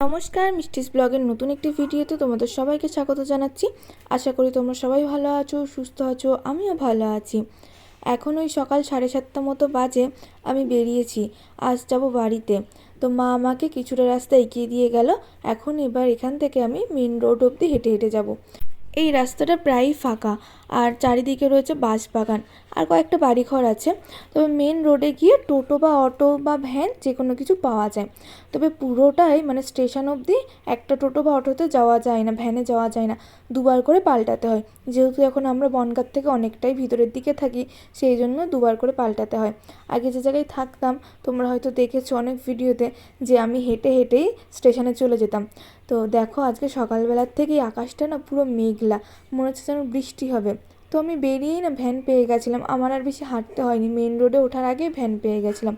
নমস্কার, মিষ্টিস ব্লগের নতুন একটি ভিডিওতে তোমাদের সবাইকে স্বাগত জানাচ্ছি। আশা করি তোমরা সবাই ভালো আছো, সুস্থ আছো, আমিও ভালো আছি। এখন ওই সকাল সাড়ে সাতটা মতো বাজে, আমি বেরিয়েছি, আজ যাব বাড়িতে। তো মা আমাকে কিছুটা রাস্তা এগিয়ে দিয়ে গেল, এখন এবার এখান থেকে আমি মেন রোড অবধি হেঁটে হেঁটে যাব। এই রাস্তাটা প্রায়ই ফাঁকা। আর চারিদিকে রয়েছে বাঁশ বাগান আর কয়েকটা বাড়িঘর আছে। তবে মেন রোডে গিয়ে টোটো বা অটো বা ভ্যান যে কোনো কিছু পাওয়া যায়। তবে পুরোটাই মানে স্টেশন অবধি একটা টোটো বা অটোতে যাওয়া যায় না ভ্যানে যাওয়া যায় না। দুবার করে পাল্টাতে হয়। যেহেতু এখন আমরা বনগাঁ থেকে অনেকটাই ভিতরের দিকে থাকি, সেই জন্য দুবার করে পাল্টাতে হয়। আগে যে জায়গায় থাকতাম, তোমরা হয়তো দেখেছ অনেক ভিডিওতে যে আমি হেঁটে হেঁটেই স্টেশনে চলে যেতাম। তো দেখো আজকে সকালবেলার থেকেই আকাশটা না পুরো মেঘলা মনে হচ্ছে যেন বৃষ্টি হবে। তো আমি বেরিয়েই না ভ্যান পেয়ে গেছিলাম। আমার আর বেশি হাঁটতে হয়নি। মেন রোডে ওঠার আগে ভ্যান পেয়ে গেছিলাম।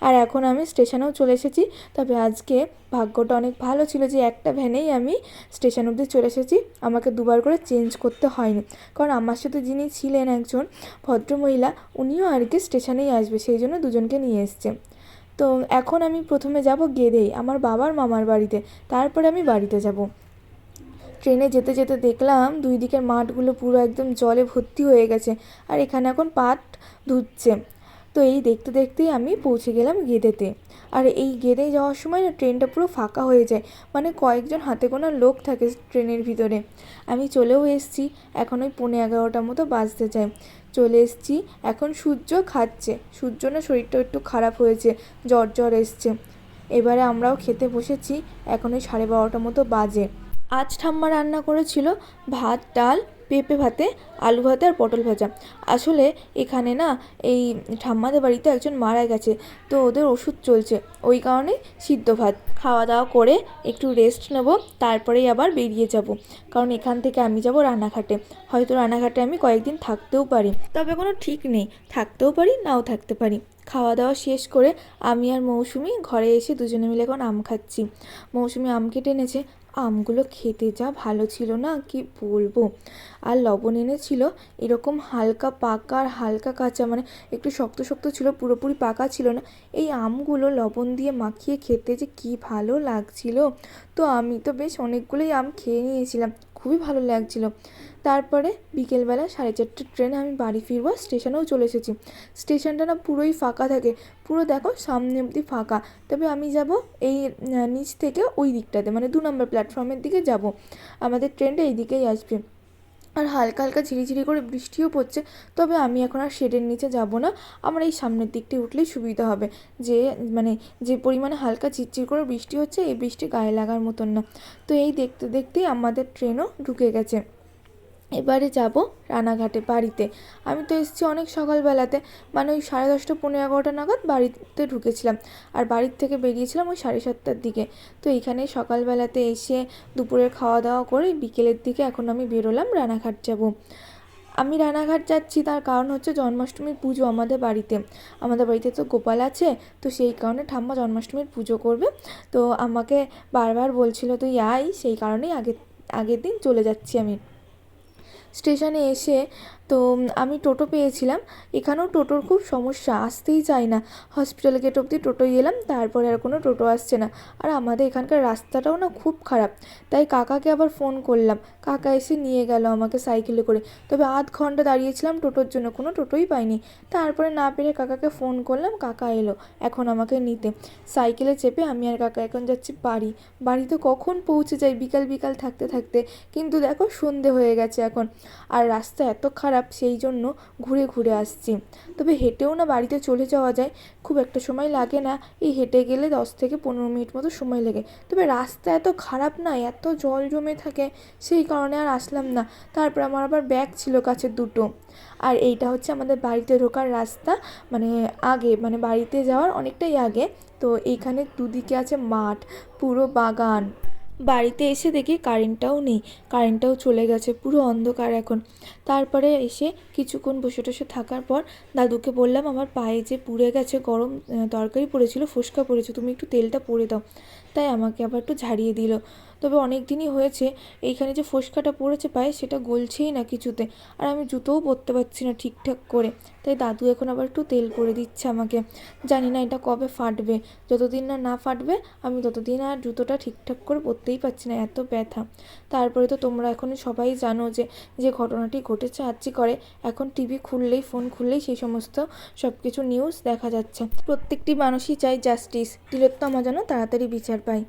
আর এখন আমি স্টেশনেও চলে এসেছি। তবে আজকে ভাগ্যটা অনেক ভালো ছিল যে একটা ভ্যানেই আমি স্টেশন অবধি চলে এসেছি। আমাকে দুবার করে চেঞ্জ করতে হয়নি। কারণ আমার সাথে যিনি ছিলেন একজন ভদ্রমহিলা, উনিও আর কি স্টেশনেই আসবে। সেই জন্য দুজনকে নিয়ে এসছে। তো এখন আমি প্রথমে যাব গেদেই, আমার বাবার মামার বাড়িতে। তারপরে আমি বাড়িতে যাব। ট্রেনে যেতে যেতে দেখলাম দুই দিকের মাঠগুলো পুরো একদম জলে ভর্তি হয়ে গেছে আর এখানে এখন পাট ধুচ্ছে। তো এই দেখতে দেখতেই আমি পৌঁছে গেলাম গেদেতে। আর এই গেদে যাওয়ার সময় না ট্রেনটা পুরো ফাঁকা হয়ে যায় মানে কয়েকজন হাতে গোনা লোক থাকে ট্রেনের ভিতরে। আমি চলেও এসেছি, এখন ওই পৌনে এগারোটার মতো বাজতে চাই চলে এসেছি, এখন সূর্য খাচ্ছে। সূর্য না শরীরটা একটু খারাপ হয়েছে, জ্বর জ্বর এসছে। এবারে আমরাও খেতে বসেছি, এখন ওই সাড়ে বারোটার মতো বাজে। আজ ঠাম্মা রান্না করেছিল ভাত, ডাল, পেঁপে ভাতে, আলু ভাতে আর পটল ভাজা। আসলে এখানে না এই ঠাম্মাদের বাড়িতে একজন মারা গেছে, তো ওদের ওষুধ চলছে। ওই কারণে সিদ্ধ ভাত। খাওয়া দাওয়া করে একটু রেস্ট নেব, তারপরেই আবার বেরিয়ে যাব। কারণ এখান থেকে আমি যাব রানাঘাটে হয়তো রানাঘাটে আমি কয়েকদিন থাকতেও পারি। তবে কোনো ঠিক নেই। থাকতেও পারি, নাও থাকতে পারি। খাওয়া দাওয়া শেষ করে আমি আর মৌসুমি ঘরে এসে দুজনে মিলে এখন আম খাচ্ছি। মৌসুমি আম কেটে এনেছে। আমগুলো খেতে যা ভালো ছিল না, কি বলব? আর লবণ এনেছিল, এরকম হালকা পাকা আর হালকা কাঁচা মানে একটু শক্ত শক্ত ছিল, পুরোপুরি পাকা ছিল না। এই আমগুলো লবণ দিয়ে মাখিয়ে খেতে যে কি ভালো লাগছিল। তো আমি তো বেশ অনেকগুলোই আম খেয়ে নিয়েছিলাম। খুবই ভালো লাগছিল। তারপরে বিকেলবেলা সাড়ে চারটের ট্রেন আমি বাড়ি ফিরবো, স্টেশনেও চলে এসেছি। স্টেশনটা না পুরোই ফাঁকা থাকে। পুরো দেখো সামনে অবধি ফাঁকা। তবে আমি যাব এই নিচ থেকে ওই দিকটাতে মানে দু নম্বর প্ল্যাটফর্মের দিকে যাব। আমাদের ট্রেনটা এই দিকেই আসবে। আর হালকা হালকা ঝিরিঝিরি করে বৃষ্টিও পড়ছে, তবে আমি এখন আর শেডের নিচে যাব না। আমার এই সামনের দিকটি উঠলেই সুবিধা হবে। যে মানে যে পরিমাণে হালকা চিরচির করে বৃষ্টি হচ্ছে, এই বৃষ্টি গায়ে লাগার মতন না। তো এই দেখতে দেখতেই আমাদের ট্রেনও ঢুকে গেছে। এবারে যাব রানাঘাটে বাড়িতে। আমি তো এসেছি অনেক সকালবেলাতে। মানে ওই সাড়ে দশটা পনেরো এগারোটা নাগাদ বাড়িতে ঢুকেছিলাম। আর বাড়ির থেকে বেরিয়েছিলাম ওই সাড়ে সাতটার দিকে। তো এইখানে সকালবেলাতে এসে দুপুরের খাওয়া দাওয়া করে বিকেলের দিকে এখন আমি বেরোলাম রানাঘাট যাব। আমি রানাঘাট যাচ্ছি তার কারণ হচ্ছে জন্মাষ্টমীর পুজো আমাদের বাড়িতে। আমাদের বাড়িতে তো গোপাল আছে, তো সেই কারণে ঠাম্মা জন্মাষ্টমীর পুজো করবে। তো আমাকে বারবার বলছিল, তুই আয়। সেই কারণেই আগে আগের দিন চলে যাচ্ছি আমি। স্টেশনে এসে তো আমি টোটো পেয়েছিলাম। এখানেও টোটোর খুব সমস্যা, আসতেই চায় না। হসপিটাল গেট অবধি টোটোয় এলাম, তারপরে আর কোনো টোটো আসছে না। আর আমাদের এখানকার রাস্তাটাও না খুব খারাপ, তাই কাকাকে আবার ফোন করলাম। কাকা এসে নিয়ে গেল আমাকে সাইকেলে করে। তবে আধ ঘণ্টা দাঁড়িয়েছিলাম টোটোর জন্য, কোনো টোটোই পাইনি। তারপরে না পেরে কাকাকে ফোন করলাম, কাকা এলো, এখন আমাকে নিতে। সাইকেলে চেপে আমি আর কাকা এখন যাচ্ছি বাড়ি। বাড়িতে কখন পৌঁছে যাই, বিকাল বিকাল থাকতে থাকতে। কিন্তু দেখো সন্ধে হয়ে গেছে এখন। আর রাস্তা এত খারাপ সেই জন্য ঘুরে ঘুরে আসছি। তবে হেঁটেও না বাড়িতে চলে যাওয়া যায়, খুব একটা সময় লাগে না। এই হেঁটে গেলে দশ থেকে পনেরো মিনিট মতো সময় লাগে। তবে রাস্তা এত খারাপ না, এত জল জমে থাকে, সেই কারণে আর আসলাম না। তারপর আমার আবার ব্যাগ ছিল কাছে দুটো। আর এইটা হচ্ছে আমাদের বাড়িতে ঢোকার রাস্তা মানে আগে মানে বাড়িতে যাওয়ার অনেকটাই আগে। তো এইখানে দুদিকে আছে মাঠ, পুরো বাগান। বাড়িতে এসে দেখি কারেন্টটাও নেই, কারেন্টটাও চলে গেছে, পুরো অন্ধকার এখন। তারপরে এসে কিছুক্ষণ বসে টসে থাকার পর দাদুকে বললাম, আমার পায়ে যে পুড়ে গেছে, গরম তরকারি পড়েছিল ফুসকা পড়েছে, তুমি একটু তেলটা পরে দাও। তাই আমাকে আবার একটু ঝাড়িয়ে দিল। তবে অনেক দিনই হয়েছে, এইখানে যে ফোসকাটা পড়েছে পায়ে সেটা গলছেই না কিছুতে। আর আমি জুতোও পরতে পারছি না ঠিকঠাক করে। তাই দাদু এখন আবার একটু তেল করে দিচ্ছে আমাকে। জানি না এটা কবে ফাটবে। যতদিন না না ফাটবে, আমি ততদিন আর জুতোটা ঠিকঠাক করে পরতেই পারছি না, এত ব্যথা। তারপরে তো তোমরা এখন সবাই জানো যে যে ঘটনাটি ঘটেছে আর্জি করে। এখন টিভি খুললেই, ফোন খুললেই সেই সমস্ত সব কিছু নিউজ দেখা যাচ্ছে। প্রত্যেকটি মানুষই চায় জাস্টিস তিলোত্তমা যেন তাড়াতাড়ি বিচার পায়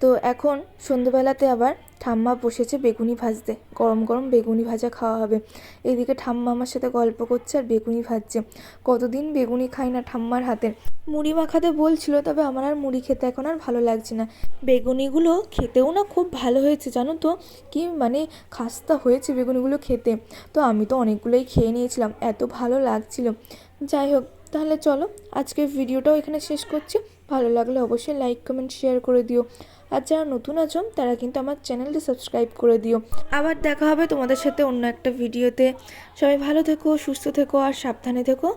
তো এখন সন্ধেবেলাতে আবার ঠাম্মা বসেছে বেগুনি ভাজতে। গরম গরম বেগুনি ভাজা খাওয়া হবে। এইদিকে ঠাম্মা আমার সাথে গল্প করছে আর বেগুনি ভাজছে। কতদিন বেগুনি খাই না ঠাম্মার হাতে। মুড়ি মাখাতে বলছিল, তবে আমার আর মুড়ি খেতে এখন আর ভালো লাগছে না। বেগুনিগুলো খেতেও না খুব ভালো হয়েছে, জানো তো? কি মানে খাস্তা হয়েছে বেগুনিগুলো খেতে। তো আমি তো অনেকগুলোই খেয়ে নিয়েছিলাম, এত ভালো লাগছিল। যাই হোক, তাহলে চলো, আজকের ভিডিওটাও এখানে শেষ করছি। ভালো লাগলে অবশ্যই লাইক কমেন্ট শেয়ার করে দিও। আর যারা নতুন আছো, তারা কিন্তু আমার চ্যানেলটি সাবস্ক্রাইব করে দিও। আবার দেখা হবে তোমাদের সাথে অন্য একটা ভিডিওতে সবাই ভালো থেকো, সুস্থ থেকো, আর সাবধানে থেকো।